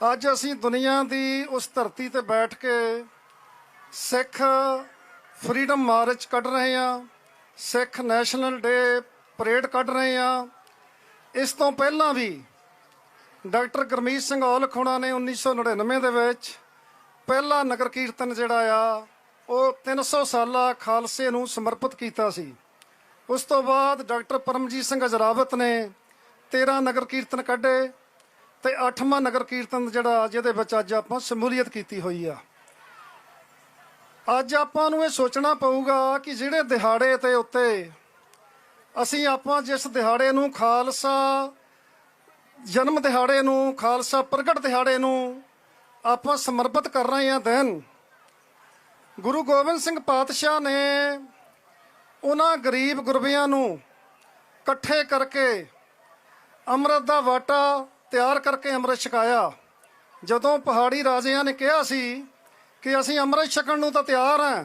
ਅੱਜ ਅਸੀਂ ਦੁਨੀਆ ਦੀ ਉਸ ਧਰਤੀ ਤੇ ਬੈਠ ਕੇ ਸਿੱਖ ਫਰੀडम ਮਾਰਚ ਕੱਢ ਰਹੇ ਹਾਂ, ਸਿੱਖ ਨੈਸ਼ਨਲ ਡੇ ਪਰੇਡ ਕੱਢ ਰਹੇ ਹਾਂ। ਇਸ ਤੋਂ ਪਹਿਲਾਂ ਵੀ ਡਾਕਟਰ ਗੁਰਮੀਤ ਸਿੰਘ ਔਲਖ ਹੋਣਾ ਨੇ 1999 ਦੇ ਵਿੱਚ ਪਹਿਲਾ ਨਗਰ ਕੀਰਤਨ ਜਿਹੜਾ ਆ, ਉਹ 300 ਸਾਲਾ ਖਾਲਸੇ ਨੂੰ ਸਮਰਪਿਤ ਕੀਤਾ ਸੀ। ਉਸ ਤੋਂ ਬਾਅਦ ਡਾਕਟਰ ਪਰਮਜੀਤ ਸਿੰਘ ਅਜਰਾਵਤ ਨੇ 13 ਨਗਰ ਕੀਰਤਨ ਕੱਢੇ ਤੇ 8ਵਾਂ ਨਗਰ ਕੀਰਤਨ ਜਿਹੜਾ ਜਿਹਦੇ ਵਿੱਚ ਅੱਜ ਆਪਾਂ ਸ਼ਮੂਲੀਅਤ ਕੀਤੀ ਹੋਈ ਆ। ਅੱਜ ਆਪਾਂ ਨੂੰ ਇਹ ਸੋਚਣਾ ਪਊਗਾ ਕਿ ਜਿਹੜੇ ਦਿਹਾੜੇ ਤੇ ਉੱਤੇ ਅਸੀਂ ਆਪਾਂ ਜਿਸ ਦਿਹਾੜੇ ਨੂੰ ਖਾਲਸਾ ਜਨਮ ਦਿਹਾੜੇ ਨੂੰ, ਖਾਲਸਾ ਪ੍ਰਗਟ ਦਿਹਾੜੇ ਨੂੰ ਆਪਾਂ ਸਮਰਪਿਤ ਕਰ ਰਹੇ ਹਾਂ ਦੈਨ। ਗੁਰੂ ਗੋਬਿੰਦ ਸਿੰਘ ਪਾਤਸ਼ਾਹ ਨੇ ਉਹਨਾਂ ਗਰੀਬ ਗੁਰਬਿਆਂ ਨੂੰ ਇਕੱਠੇ ਕਰਕੇ ਅੰਮ੍ਰਿਤ ਦਾ ਵਾਟਾ ਤਿਆਰ ਕਰਕੇ ਅੰਮ੍ਰਿਤ ਛਕਾਇਆ। ਜਦੋਂ ਪਹਾੜੀ ਰਾਜਿਆਂ ਨੇ ਕਿਹਾ ਸੀ ਕਿ ਅਸੀਂ ਅੰਮ੍ਰਿਤ ਛਕਣ ਨੂੰ ਤਾਂ ਤਿਆਰ ਹਾਂ,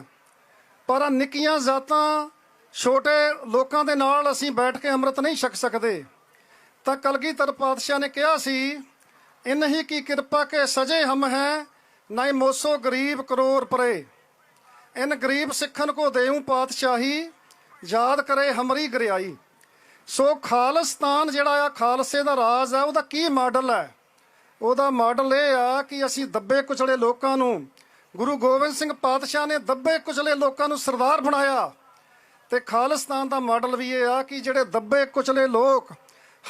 ਪਰ ਨਿੱਕੀਆਂ ਜ਼ਾਤਾਂ ਛੋਟੇ ਲੋਕਾਂ ਦੇ ਨਾਲ ਅਸੀਂ ਬੈਠ ਕੇ ਅੰਮ੍ਰਿਤ ਨਹੀਂ ਛਕ ਸਕਦੇ। ਤਾਂ ਕਲਗੀਧਰ ਪਾਤਸ਼ਾਹ ਨੇ ਕਿਹਾ ਸੀ, ਇਨਹੀ ਕੀ ਕਿਰਪਾ ਕੇ ਸਜੇ ਹਮ ਹੈ ਨਹੀਂ ਮੋਸੋ ਗਰੀਬ ਕਰੋੜ ਪਰੇ। ਇਨ ਗਰੀਬ ਸਿੱਖਨ ਕੋ ਦੇਉ ਪਾਤਸ਼ਾਹੀ, ਯਾਦ ਕਰੇ ਹਮਰੀ ਗਰਿਆਈ। ਸੋ ਖਾਲਿਸਤਾਨ ਜਿਹੜਾ ਆ, ਖਾਲਸੇ ਦਾ ਰਾਜ ਆ, ਉਹਦਾ ਕੀ ਮਾਡਲ ਹੈ ਉਹਦਾ ਮਾਡਲ ਇਹ ਆ ਕਿ ਅਸੀਂ ਦੱਬੇ ਕੁਚਲੇ ਲੋਕਾਂ ਨੂੰ, ਗੁਰੂ ਗੋਬਿੰਦ ਸਿੰਘ ਪਾਤਸ਼ਾਹ ਨੇ ਦੱਬੇ ਕੁਚਲੇ ਲੋਕਾਂ ਨੂੰ ਸਰਦਾਰ ਬਣਾਇਆ। ਤੇ ਖਾਲਿਸਤਾਨ ਦਾ ਮਾਡਲ ਵੀ ਇਹ ਆ ਕਿ ਜਿਹੜੇ ਦੱਬੇ ਕੁਚਲੇ ਲੋਕ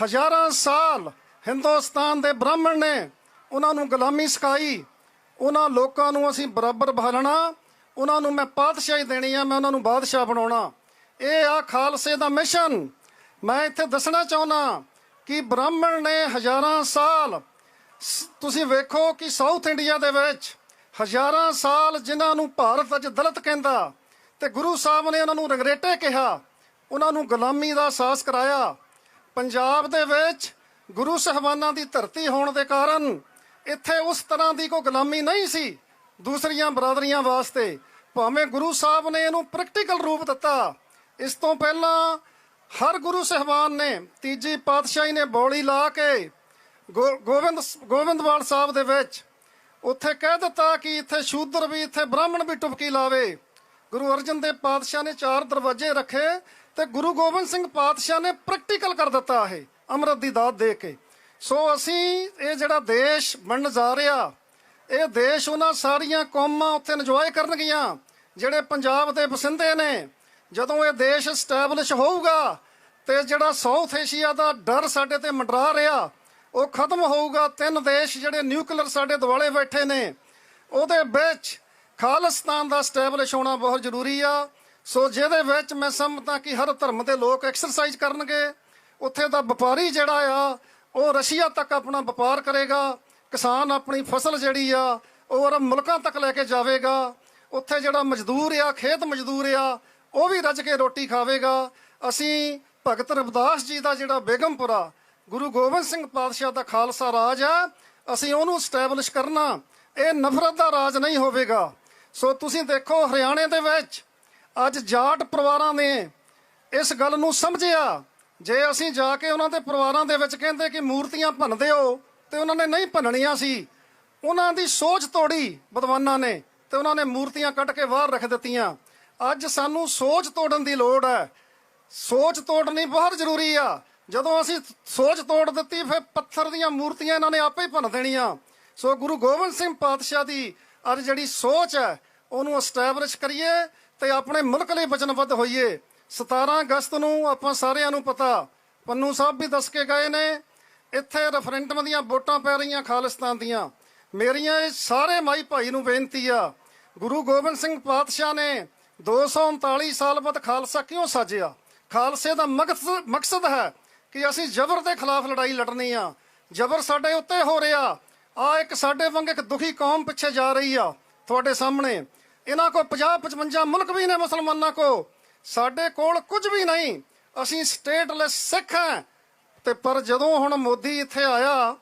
ਹਜ਼ਾਰਾਂ ਸਾਲ ਹਿੰਦੁਸਤਾਨ ਦੇ ਬ੍ਰਾਹਮਣ ਨੇ, ਉਹਨਾਂ ਨੂੰ ਗੁਲਾਮੀ ਸਿਖਾਈ, ਉਹਨਾਂ ਲੋਕਾਂ ਨੂੰ ਅਸੀਂ ਬਰਾਬਰ ਬਹਾਲਣਾ ਉਹਨਾਂ ਨੂੰ ਮੈਂ ਪਾਤਸ਼ਾਹੀ ਦੇਣੀ ਆ, ਮੈਂ ਉਹਨਾਂ ਨੂੰ ਬਾਦਸ਼ਾਹ ਬਣਾਉਣਾ। ਇਹ ਆ ਖਾਲਸੇ ਦਾ ਮਿਸ਼ਨ। ਮੈਂ ਇੱਥੇ ਦੱਸਣਾ ਚਾਹੁੰਦਾ ਕਿ ਬ੍ਰਾਹਮਣ ਨੇ ਹਜ਼ਾਰਾਂ ਸਾਲ ਸ- ਤੁਸੀਂ ਵੇਖੋ ਕਿ ਸਾਊਥ ਇੰਡੀਆ ਦੇ ਵਿੱਚ ਹਜ਼ਾਰਾਂ ਸਾਲ ਜਿਨ੍ਹਾਂ ਨੂੰ ਭਾਰਤ ਅੱਜ ਦਲਿਤ ਕਹਿੰਦਾ ਤੇ ਗੁਰੂ ਸਾਹਿਬ ਨੇ ਉਹਨਾਂ ਨੂੰ ਰੰਗਰੇਟੇ ਕਿਹਾ, ਉਹਨਾਂ ਨੂੰ ਗੁਲਾਮੀ ਦਾ ਅਹਿਸਾਸ ਕਰਾਇਆ। ਪੰਜਾਬ ਦੇ ਵਿੱਚ ਗੁਰੂ ਸਾਹਿਬਾਨਾਂ ਦੀ ਧਰਤੀ ਹੋਣ ਦੇ ਕਾਰਨ ਇੱਥੇ ਉਸ ਤਰ੍ਹਾਂ ਦੀ ਕੋਈ ਗੁਲਾਮੀ ਨਹੀਂ ਸੀ ਦੂਸਰੀਆਂ ਬਰਾਦਰੀਆਂ ਵਾਸਤੇ। ਭਾਵੇਂ ਗੁਰੂ ਸਾਹਿਬ ਨੇ ਇਹਨੂੰ ਪ੍ਰੈਕਟੀਕਲ ਰੂਪ ਦਿੱਤਾ, ਇਸ ਤੋਂ ਪਹਿਲਾਂ ਹਰ ਗੁਰੂ ਸਾਹਿਬਾਨ ਨੇ ਤੀਜੀ ਪਾਤਸ਼ਾਹੀ ਨੇ ਬੋਲੀ ਲਾ ਕੇ ਗੋ- ਗੋਬਿੰਦ ਗੋਬਿੰਦਵਾਲ ਸਾਹਿਬ ਦੇ ਵਿੱਚ ਉੱਥੇ ਕਹਿ ਦਿੱਤਾ ਕਿ ਇੱਥੇ ਸ਼ੂਦਰ ਵੀ, ਇੱਥੇ ਬ੍ਰਾਹਮਣ ਵੀ ਟੁਪਕੀ ਲਾਵੇ। ਗੁਰੂ ਅਰਜਨ ਦੇਵ ਪਾਤਸ਼ਾਹ ਨੇ ਚਾਰ ਦਰਵਾਜ਼ੇ ਰੱਖੇ ਤੇ ਗੁਰੂ ਗੋਬਿੰਦ ਸਿੰਘ ਪਾਤਸ਼ਾਹ ਨੇ ਪ੍ਰੈਕਟੀਕਲ ਕਰ ਦਿੱਤਾ ਇਹ, ਅੰਮ੍ਰਿਤ ਦੀ ਦਾਤ ਦੇ ਕੇ। ਸੋ ਅਸੀਂ ਇਹ ਜਿਹੜਾ ਦੇਸ਼ ਬਣਨ ਜਾ ਰਿਹਾ, ਇਹ ਦੇਸ਼ ਉਹਨਾਂ ਸਾਰੀਆਂ ਕੌਮਾਂ ਉੱਥੇ ਇੰਜੋਏ ਕਰਨਗੀਆਂ ਜਿਹੜੇ ਪੰਜਾਬ ਦੇ ਵਸਿੰਦੇ ਨੇ ਜਦੋਂ ਇਹ ਦੇਸ਼ ਸਟੈਬਲਿਸ਼ ਹੋਊਗਾ ਤੇ ਜਿਹੜਾ ਸਾਊਥ ਏਸ਼ੀਆ ਦਾ ਡਰ ਸਾਡੇ ਤੇ ਮੰਡਰਾ ਰਿਹਾ, ਉਹ ਖਤਮ ਹੋਊਗਾ। ਤਿੰਨ ਦੇਸ਼ ਜਿਹੜੇ ਨਿਊਕਲੀਅਰ ਸਾਡੇ ਦੁਆਲੇ ਬੈਠੇ ਨੇ, ਉਹਦੇ ਵਿੱਚ ਖਾਲਿਸਤਾਨ ਦਾ ਸਟੈਬਲਿਸ਼ ਹੋਣਾ ਬਹੁਤ ਜ਼ਰੂਰੀ ਆ। ਸੋ ਜਿਹਦੇ ਵਿੱਚ ਮੈਂ ਸਮਝਦਾ ਕਿ ਹਰ ਧਰਮ ਦੇ ਲੋਕ ਐਕਸਰਸਾਈਜ਼ ਕਰਨਗੇ। ਉੱਥੇ ਦਾ ਵਪਾਰੀ ਜਿਹੜਾ ਆ, ਉਹ ਰਸ਼ੀਆ ਤੱਕ ਆਪਣਾ ਵਪਾਰ ਕਰੇਗਾ। ਕਿਸਾਨ ਆਪਣੀ ਫਸਲ ਜਿਹੜੀ ਆ, ਉਹ ਅਰਬ ਮੁਲਕਾਂ ਤੱਕ ਲੈ ਕੇ ਜਾਵੇਗਾ। ਉੱਥੇ ਜਿਹੜਾ ਮਜ਼ਦੂਰ ਆ, ਖੇਤ ਮਜ਼ਦੂਰ ਆ ਉਹ ਵੀ ਰੱਜ ਕੇ ਰੋਟੀ ਖਾਵੇਗਾ। ਅਸੀਂ ਭਗਤ ਰਵਿਦਾਸ ਜੀ ਦਾ ਜਿਹੜਾ ਬੇਗਮਪੁਰਾ, ਗੁਰੂ ਗੋਬਿੰਦ ਸਿੰਘ ਪਾਤਸ਼ਾਹ ਦਾ ਖਾਲਸਾ ਰਾਜ ਆ, ਅਸੀਂ ਉਹਨੂੰ ਸਟੈਬਲਿਸ਼ ਕਰਨਾ। ਇਹ ਨਫ਼ਰਤ ਦਾ ਰਾਜ ਨਹੀਂ ਹੋਵੇਗਾ। ਸੋ ਤੁਸੀਂ ਦੇਖੋ ਹਰਿਆਣੇ ਦੇ ਵਿੱਚ ਅੱਜ ਜਾਟ ਪਰਿਵਾਰਾਂ ਨੇ ਇਸ ਗੱਲ ਨੂੰ ਸਮਝਿਆ। ਜੇ ਅਸੀਂ ਜਾ ਕੇ ਉਹਨਾਂ ਦੇ ਪਰਿਵਾਰਾਂ ਦੇ ਵਿੱਚ ਕਹਿੰਦੇ ਕਿ ਮੂਰਤੀਆਂ ਭੰਨਦੇ ਹੋ, ਤੇ ਉਹਨਾਂ ਨੇ ਨਹੀਂ ਭੰਨਣੀਆਂ ਸੀ। ਉਹਨਾਂ ਦੀ ਸੋਚ ਤੋੜੀ ਵਿਦਵਾਨਾਂ ਨੇ ਤੇ ਉਹਨਾਂ ਨੇ ਮੂਰਤੀਆਂ ਕੱਢ ਕੇ ਬਾਹਰ ਰੱਖ ਦਿੱਤੀਆਂ। ਅੱਜ ਸਾਨੂੰ ਸੋਚ ਤੋੜਨ ਦੀ ਲੋੜ ਹੈ। ਸੋਚ ਤੋੜਨੀ ਬਹੁਤ ਜ਼ਰੂਰੀ ਆ। ਜਦੋਂ ਅਸੀਂ ਸੋਚ ਤੋੜ ਦਿੱਤੀ, ਫਿਰ ਪੱਥਰ ਦੀਆਂ ਮੂਰਤੀਆਂ ਇਹਨਾਂ ਨੇ ਆਪੇ ਹੀ ਭੰਨ ਦੇਣੀਆਂ। ਸੋ ਗੁਰੂ ਗੋਬਿੰਦ ਸਿੰਘ ਪਾਤਸ਼ਾਹ ਦੀ ਅੱਜ ਜਿਹੜੀ ਸੋਚ ਹੈ, ਉਹਨੂੰ ਐਸਟੈਬਲਿਸ਼ ਕਰੀਏ ਤੇ ਆਪਣੇ ਮੁਲਕ ਲਈ ਵਚਨਬੱਧ ਹੋਈਏ। 17 ਅਗਸਤ ਨੂੰ ਆਪਾਂ ਸਾਰਿਆਂ ਨੂੰ ਪਤਾ, ਪੰਨੂ ਸਾਹਿਬ ਵੀ ਦੱਸ ਕੇ ਗਏ ਨੇ, ਇੱਥੇ ਰੈਫਰੈਂਡਮ ਦੀਆਂ ਵੋਟਾਂ ਪੈ ਰਹੀਆਂ ਖਾਲਿਸਤਾਨ ਦੀਆਂ। ਮੇਰੀਆਂ ਸਾਰੇ ਮਾਈ ਭਾਈ ਨੂੰ ਬੇਨਤੀ ਆ। ਗੁਰੂ ਗੋਬਿੰਦ ਸਿੰਘ ਪਾਤਸ਼ਾਹ ਨੇ 239 ਸਾਲ ਬਾਅਦ ਖਾਲਸਾ ਕਿਉਂ ਸਾਜਿਆ? ਖਾਲਸੇ ਦਾ ਮਕਸਦ ਮਕਸਦ ਹੈ ਕਿ ਅਸੀਂ ਜ਼ਬਰ ਦੇ ਖਿਲਾਫ ਲੜਾਈ ਲੜਨੀ ਆ। ਜ਼ਬਰ ਸਾਡੇ ਉੱਤੇ ਹੋ ਰਿਹਾ। ਆ ਇੱਕ ਸਾਡੇ ਵਾਂਗ ਇੱਕ ਦੁਖੀ ਕੌਮ ਪਿੱਛੇ ਜਾ ਰਹੀ ਆ। ਤੁਹਾਡੇ ਸਾਹਮਣੇ ਇਹਨਾਂ ਕੋ 50 55 ਮੁਲਕ ਵੀ ਨੇ ਮੁਸਲਮਾਨਾਂ ਕੋ ਸਾਡੇ ਕੋਲ ਕੁਝ ਵੀ ਨਹੀਂ। ਅਸੀਂ ਸਟੇਟਲੈਸ ਸਿੱਖ ਹਾਂ। ਤੇ ਪਰ ਜਦੋਂ ਹੁਣ ਮੋਦੀ ਇੱਥੇ ਆਇਆ,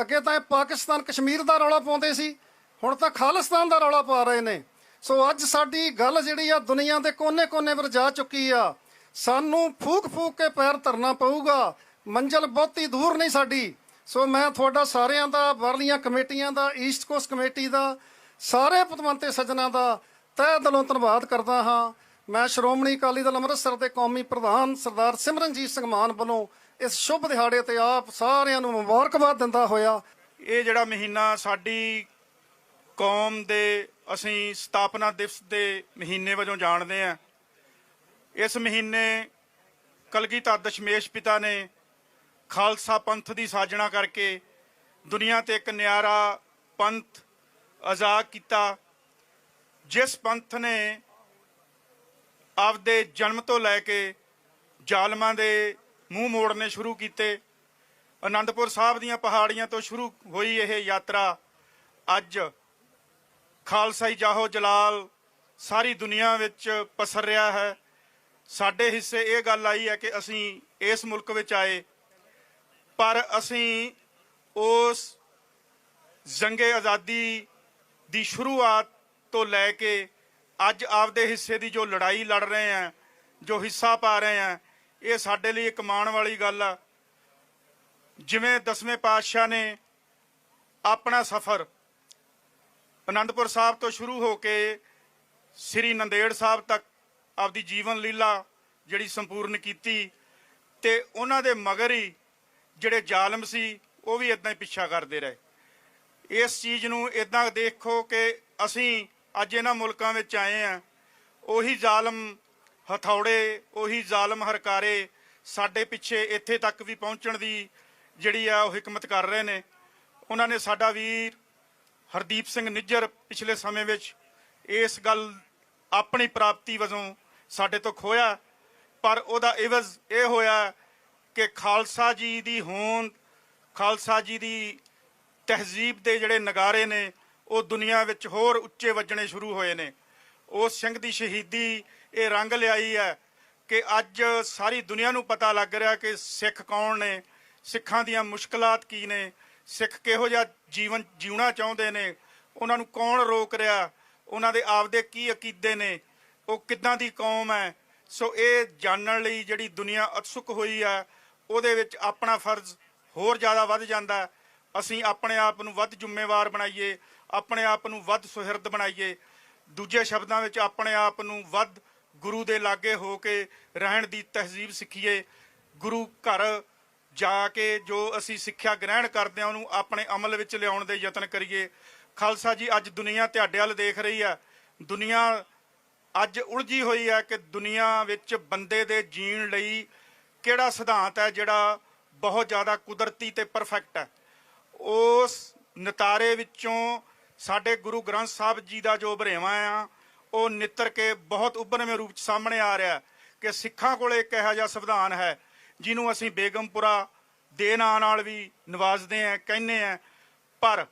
ਅੱਗੇ ਤਾਂ ਇਹ ਪਾਕਿਸਤਾਨ ਕਸ਼ਮੀਰ ਦਾ ਰੌਲਾ ਪਾਉਂਦੇ ਸੀ। ਹੁਣ ਤਾਂ ਖਾਲਿਸਤਾਨ ਦਾ ਰੌਲਾ ਪਾ ਰਹੇ ਨੇ। ਸੋ ਅੱਜ ਸਾਡੀ ਗੱਲ ਜਿਹੜੀ ਆ ਦੁਨੀਆ ਦੇ ਕੋਨੇ-ਕੋਨੇ ਪਰ ਜਾ ਚੁੱਕੀ ਆ। ਸਾਨੂੰ ਫੂਕ-ਫੂਕ ਕੇ ਪੈਰ ਧਰਨਾ ਪਊਗਾ। ਮੰਜ਼ਲ ਬਹੁਤੀ ਦੂਰ ਨਹੀਂ ਸਾਡੀ। ਸੋ ਮੈਂ ਤੁਹਾਡਾ ਸਾਰਿਆਂ ਦਾ, ਬਾਹਰਲੀਆਂ ਕਮੇਟੀਆਂ ਦਾ ਈਸਟ ਕੋਸਟ ਕਮੇਟੀ ਦਾ, ਸਾਰੇ ਪਤਵੰਤੇ ਸੱਜਣਾ ਦਾ ਤਹਿ ਦਿਲੋਂ ਧੰਨਵਾਦ ਕਰਦਾ ਹਾਂ। ਮੈਂ ਸ਼੍ਰੋਮਣੀ ਅਕਾਲੀ ਦਲ ਅੰਮ੍ਰਿਤਸਰ ਦੇ ਕੌਮੀ ਪ੍ਰਧਾਨ ਸਰਦਾਰ ਸਿਮਰਨਜੀਤ ਸਿੰਘ ਮਾਨ ਵੱਲੋਂ ਇਸ ਸ਼ੁਭ ਦਿਹਾੜੇ ਤੇ ਆਪ ਸਾਰਿਆਂ ਨੂੰ ਮੁਬਾਰਕਬਾਦ ਦਿੰਦਾ ਹੋਇਆ। ਇਹ ਜਿਹੜਾ ਮਹੀਨਾ ਸਾਡੀ ਕੌਮ ਦੇ ਅਸੀਂ ਸਥਾਪਨਾ ਦਿਵਸ ਦੇ ਮਹੀਨੇ ਵਜੋਂ ਜਾਣਦੇ ਹਾਂ। ਇਸ ਮਹੀਨੇ ਕਲਗੀਧਰ ਦਸ਼ਮੇਸ਼ ਪਿਤਾ ਨੇ ਖਾਲਸਾ ਪੰਥ ਦੀ ਸਾਜਣਾ ਕਰਕੇ ਦੁਨੀਆ ਤੇ ਇੱਕ ਨਿਆਰਾ ਪੰਥ ਆਜ਼ਾਦ ਕੀਤਾ, ਜਿਸ ਪੰਥ ਨੇ ਆਪਦੇ ਜਨਮ ਤੋਂ ਲੈ ਕੇ ਜ਼ਾਲਮਾਂ ਦੇ ਮੂੰਹ ਮੋੜਨੇ ਸ਼ੁਰੂ ਕੀਤੇ। ਅਨੰਦਪੁਰ ਸਾਹਿਬ ਦੀਆਂ ਪਹਾੜੀਆਂ ਤੋਂ ਸ਼ੁਰੂ ਹੋਈ ਇਹ ਯਾਤਰਾ ਅੱਜ ਖਾਲਸਾਈ ਜਾਹੋ ਜਲਾਲ, ਸਾਰੀ ਦੁਨੀਆ ਵਿੱਚ ਪਸਰ ਰਿਹਾ ਹੈ। ਸਾਡੇ ਹਿੱਸੇ ਇਹ ਗੱਲ ਆਈ ਹੈ ਕਿ ਅਸੀਂ ਇਸ ਮੁਲਕ ਵਿੱਚ ਆਏ, ਪਰ ਅਸੀਂ ਉਸ ਜੰਗੇ ਆਜ਼ਾਦੀ ਦੀ ਸ਼ੁਰੂਆਤ ਤੋਂ ਲੈ ਕੇ ਅੱਜ ਆਪਦੇ ਹਿੱਸੇ ਦੀ ਜੋ ਲੜਾਈ ਲੜ ਰਹੇ ਆ ਜੋ ਹਿੱਸਾ ਪਾ ਰਹੇ ਆ ਇਹ ਸਾਡੇ ਲਈ ਇੱਕ ਮਾਣ ਵਾਲੀ ਗੱਲ ਆ। ਜਿਵੇਂ ਦਸਵੇਂ ਪਾਤਸ਼ਾਹ ਨੇ ਆਪਣਾ ਸਫ਼ਰ ਅਨੰਦਪੁਰ ਸਾਹਿਬ ਤੋਂ ਸ਼ੁਰੂ ਹੋ ਕੇ ਸ੍ਰੀ ਨੰਦੇੜ ਸਾਹਿਬ ਤੱਕ ਆਪਦੀ ਜੀਵਨ ਲੀਲਾ ਜਿਹੜੀ ਸੰਪੂਰਨ ਕੀਤੀ ਤੇ ਉਹਨਾਂ ਦੇ ਮਗਰ ਹੀ ਜਿਹੜੇ ਜ਼ਾਲਮ ਸੀ, ਉਹ ਵੀ ਇਦਾਂ ਹੀ ਪਿੱਛਾ ਕਰਦੇ ਰਹੇ। ਇਸ ਚੀਜ਼ ਨੂੰ ਇਦਾਂ ਦੇਖੋ ਕਿ ਅਸੀਂ ਅੱਜ ਇਹਨਾਂ ਮੁਲਕਾਂ ਵਿੱਚ ਆਏ ਆ ਉਹੀ ਜ਼ਾਲਮ ਹਥੌੜੇ, ਉਹੀ ਜ਼ਾਲਮ ਹਰਕਾਰੇ ਸਾਡੇ ਪਿੱਛੇ ਇੱਥੇ ਤੱਕ ਵੀ ਪਹੁੰਚਣ ਦੀ ਜਿਹੜੀ ਆ ਉਹ ਹਕਮਤ ਕਰ ਰਹੇ ਨੇ। ਉਹਨਾਂ ਨੇ ਸਾਡਾ ਵੀਰ ਹਰਦੀਪ ਸਿੰਘ ਨਿੱਜਰ ਪਿਛਲੇ ਸਮੇਂ ਵਿੱਚ ਇਸ ਗੱਲ ਆਪਣੀ ਪ੍ਰਾਪਤੀ ਵਜੋਂ ਸਾਡੇ ਤੋਂ ਖੋਇਆ ਪਰ ਉਹਦਾ ਇਵਜ਼ ਇਹ ਹੋਇਆ ਕਿ ਖਾਲਸਾ ਜੀ ਦੀ ਹੋਂਦ, ਖਾਲਸਾ ਜੀ ਦੀ ਤਹਿਜ਼ੀਬ ਦੇ ਜਿਹੜੇ ਨਗਾਰੇ ਨੇ, ਉਹ ਦੁਨੀਆ ਵਿੱਚ ਹੋਰ ਉੱਚੇ ਵੱਜਣੇ ਸ਼ੁਰੂ ਹੋਏ ਨੇ। ਉਸ ਸਿੰਘ ਦੀ ਸ਼ਹੀਦੀ ਇਹ ਰੰਗ ਲਿਆਈ ਹੈ ਕਿ ਅੱਜ ਸਾਰੀ ਦੁਨੀਆ ਨੂੰ ਪਤਾ ਲੱਗ ਰਿਹਾ ਕਿ ਸਿੱਖ ਕੌਣ ਨੇ, ਸਿੱਖਾਂ ਦੀਆਂ ਮੁਸ਼ਕਲਾਂ ਕੀ ਨੇ ਸਿੱਖ ਕਿਹੋ ਜਿਹਾ ਜੀਵਨ ਜਿਉਣਾ ਚਾਹੁੰਦੇ ਨੇ? ਉਹਨਾਂ ਨੂੰ ਕੌਣ ਰੋਕ ਰਿਹਾ? ਉਹਨਾਂ ਦੇ ਆਪਦੇ ਕੀ ਅਕੀਦੇ ਨੇ? ਉਹ ਕਿੱਦਾਂ ਦੀ ਕੌਮ ਹੈ? ਸੋ ਇਹ ਜਾਣਨ ਲਈ ਜਿਹੜੀ ਦੁਨੀਆ ਉਤਸੁਕ ਹੋਈ ਹੈ ਉਹਦੇ ਵਿੱਚ ਆਪਣਾ ਫਰਜ਼ ਹੋਰ ਜ਼ਿਆਦਾ ਵੱਧ ਜਾਂਦਾ ਅਸੀਂ ਆਪਣੇ ਆਪ ਨੂੰ ਵੱਧ ਜ਼ਿੰਮੇਵਾਰ ਬਣਾਈਏ, ਆਪਣੇ ਆਪ ਨੂੰ ਵੱਧ ਸੁਹਿਰਦ ਬਣਾਈਏ। ਦੂਜੇ ਸ਼ਬਦਾਂ ਵਿੱਚ ਆਪਣੇ ਆਪ ਨੂੰ ਵੱਧ ਗੁਰੂ ਦੇ ਲਾਗੇ ਹੋ ਕੇ ਰਹਿਣ ਦੀ ਤਹਿਜ਼ੀਬ ਸਿੱਖੀਏ। ਗੁਰੂ ਘਰ ਜਾ ਕੇ ਜੋ ਅਸੀਂ ਸਿੱਖਿਆ ਗ੍ਰਹਿਣ ਕਰਦੇ ਹਾਂ, ਉਹਨੂੰ ਆਪਣੇ ਅਮਲ ਵਿੱਚ ਲਿਆਉਣ ਦੇ ਯਤਨ ਕਰੀਏ। ਖਾਲਸਾ ਜੀ, ਅੱਜ ਦੁਨੀਆ ਤੁਹਾਡੇ ਵੱਲ ਦੇਖ ਰਹੀ ਹੈ। ਦੁਨੀਆ ਅੱਜ ਉਲਝੀ ਹੋਈ ਹੈ ਕਿ ਦੁਨੀਆ ਵਿੱਚ ਬੰਦੇ ਦੇ ਜੀਣ ਲਈ ਕਿਹੜਾ ਸਿਧਾਂਤ ਹੈ, ਜਿਹੜਾ ਬਹੁਤ ਜ਼ਿਆਦਾ ਕੁਦਰਤੀ ਤੇ ਪਰਫੈਕਟ ਹੈ। ਉਸ ਨਤਾਰੇ ਵਿੱਚੋਂ ਸਾਡੇ ਗੁਰੂ ਗ੍ਰੰਥ ਸਾਹਿਬ ਜੀ ਦਾ ਜੋ ਬਰੇਵਾ ਆ, ਉਹ ਨਿੱਤਰ ਕੇ ਬਹੁਤ ਉੱਭਰਵੇਂ ਰੂਪ ਚ ਸਾਹਮਣੇ ਆ ਰਿਹਾ ਕਿ ਸਿੱਖਾਂ ਕੋਲੇ ਇੱਕ ਇਹੋ ਜਿਹਾ ਸੰਵਿਧਾਨ ਹੈ। ਜਿਹਨੂੰ ਅਸੀਂ ਬੇਗਮਪੁਰਾ ਦੇ ਨਾਂ ਨਾਲ ਵੀ ਨਵਾਜ਼ਦੇ ਆ ਕਹਿੰਦੇ ਆ ਪਰ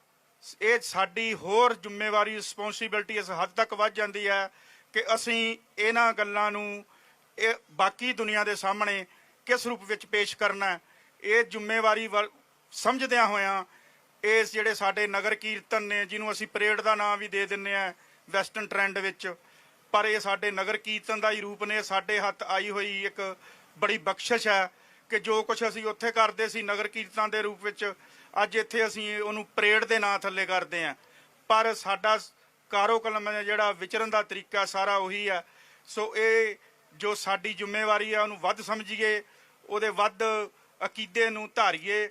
ਇਹ ਸਾਡੀ ਹੋਰ ਜ਼ਿੰਮੇਵਾਰੀ ਰਿਸਪੌਂਸਿਬਿਲਟੀ ਇਸ ਹੱਦ ਤੱਕ ਵੱਧ ਜਾਂਦੀ ਹੈ ਕਿ ਅਸੀਂ ਇਹਨਾਂ ਗੱਲਾਂ ਨੂੰ ਇਹ ਬਾਕੀ ਦੁਨੀਆ ਦੇ ਸਾਹਮਣੇ ਕਿਸ ਰੂਪ ਵਿੱਚ ਪੇਸ਼ ਕਰਨਾ ਇਹ ਜ਼ਿੰਮੇਵਾਰੀ ਵੱਲ ਸਮਝਦਿਆਂ ਹੋਇਆਂ ਇਸ ਜਿਹੜੇ ਸਾਡੇ ਨਗਰ ਕੀਰਤਨ ਨੇ, ਜਿਹਨੂੰ ਅਸੀਂ ਪਰੇਡ ਦਾ ਨਾਮ ਵੀ ਦੇ ਦਿੰਨੇ ਆ ਵੈਸਟਰਨ ਟ੍ਰੈਂਡ ਵਿੱਚ, ਪਰ ਇਹ ਸਾਡੇ ਨਗਰ ਕੀਰਤਨ ਦਾ ਹੀ ਰੂਪ ਨੇ। ਸਾਡੇ ਹੱਥ ਆਈ ਹੋਈ ਇੱਕ ਬੜੀ ਬਖਸ਼ਿਸ਼ ਹੈ ਕਿ ਜੋ ਕੁਝ ਅਸੀਂ ਉੱਥੇ ਕਰਦੇ ਸੀ ਨਗਰ ਕੀਰਤਨਾਂ ਦੇ ਰੂਪ ਵਿੱਚ, ਅੱਜ ਇੱਥੇ ਅਸੀਂ ਉਹਨੂੰ ਪਰੇਡ ਦੇ ਨਾਂ ਥੱਲੇ ਕਰਦੇ ਆਂ ਪਰ ਸਾਡਾ ਕਾਰੋ ਕਲਮ ਜਿਹੜਾ ਵਿਚਰਨ ਦਾ ਤਰੀਕਾ ਸਾਰਾ ਉਹੀ ਹੈ। ਸੋ ਇਹ ਜੋ ਸਾਡੀ ਜ਼ਿੰਮੇਵਾਰੀ ਆ ਉਹਨੂੰ ਵੱਧ ਸਮਝੀਏ, ਉਹਦੇ ਵੱਧ ਅਕੀਦੇ ਨੂੰ ਧਾਰੀਏ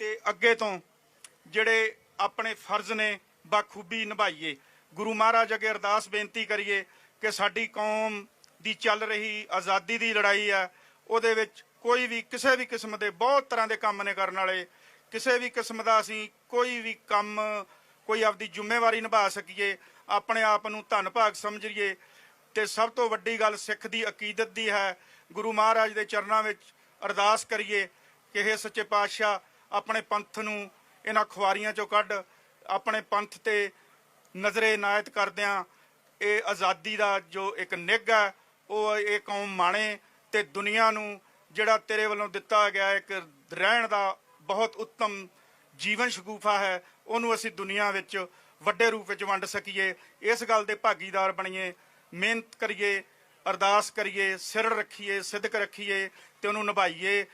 ਤੇ ਅੱਗੇ ਤੋਂ ਜਿਹੜੇ ਆਪਣੇ ਫਰਜ਼ ਨੇ ਬਖੂਬੀ ਨਿਭਾਈਏ। ਗੁਰੂ ਮਹਾਰਾਜ ਅੱਗੇ ਅਰਦਾਸ ਬੇਨਤੀ ਕਰੀਏ ਕਿ ਸਾਡੀ ਕੌਮ ਦੀ ਚੱਲ ਰਹੀ ਆਜ਼ਾਦੀ ਦੀ ਲੜਾਈ ਹੈ ਉਹਦੇ ਵਿੱਚ ਕੋਈ ਵੀ, ਕਿਸੇ ਵੀ ਕਿਸਮ ਦੇ ਬਹੁਤ ਤਰ੍ਹਾਂ ਦੇ ਕੰਮ ਨੇ ਕਰਨ ਵਾਲੇ। ਕਿਸੇ ਵੀ ਕਿਸਮ ਦਾ ਅਸੀਂ ਕੋਈ ਵੀ ਕੰਮ, ਕੋਈ ਆਪਦੀ ਜ਼ਿੰਮੇਵਾਰੀ ਨਿਭਾ ਸਕੀਏ, ਆਪਣੇ ਆਪ ਨੂੰ ਧੰਨ ਭਾਗ ਸਮਝੀਏ। ਤੇ ਸਭ ਤੋਂ ਵੱਡੀ ਗੱਲ ਸਿੱਖ ਦੀ ਅਕੀਦਤ ਦੀ ਹੈ, ਗੁਰੂ ਮਹਾਰਾਜ ਦੇ ਚਰਨਾਂ ਵਿੱਚ ਅਰਦਾਸ ਕਰੀਏ ਕਿ ਇਹ ਸੱਚੇ ਪਾਤਸ਼ਾਹ, ਆਪਣੇ ਪੰਥ ਨੂੰ ਇਹਨਾਂ ਖੁਆਰੀਆਂ ਚੋਂ ਕੱਢ, ਆਪਣੇ ਪੰਥ ਤੇ ਨਜ਼ਰੇ ਨਾਇਤ ਕਰਦਿਆਂ ਇਹ ਆਜ਼ਾਦੀ ਦਾ ਜੋ ਇੱਕ ਨਿੱਘ ਹੈ, ਉਹ ਇਹ ਕੌਮ ਮਾਣੇ। ਤੇ ਦੁਨੀਆ ਨੂੰ ਜਿਹੜਾ ਤੇਰੇ ਵੱਲੋਂ ਦਿੱਤਾ ਗਿਆ ਇੱਕ ਰਹਿਣ ਦਾ ਬਹੁਤ ਉੱਤਮ ਜੀਵਨ ਸ਼ਗੂਫਾ ਹੈ, ਉਹਨੂੰ ਅਸੀਂ ਦੁਨੀਆ ਵਿੱਚ ਵੱਡੇ ਰੂਪ ਵਿੱਚ ਵੰਡ ਸਕੀਏ। ਇਸ ਗੱਲ ਦੇ ਭਾਗੀਦਾਰ ਬਣੀਏ, ਮਿਹਨਤ ਕਰੀਏ, ਅਰਦਾਸ ਕਰੀਏ, ਸਿਰ ਰੱਖੀਏ ਸਿੱਧਕ ਰੱਖੀਏ ਤੇ ਉਹਨੂੰ ਨਿਭਾਈਏ।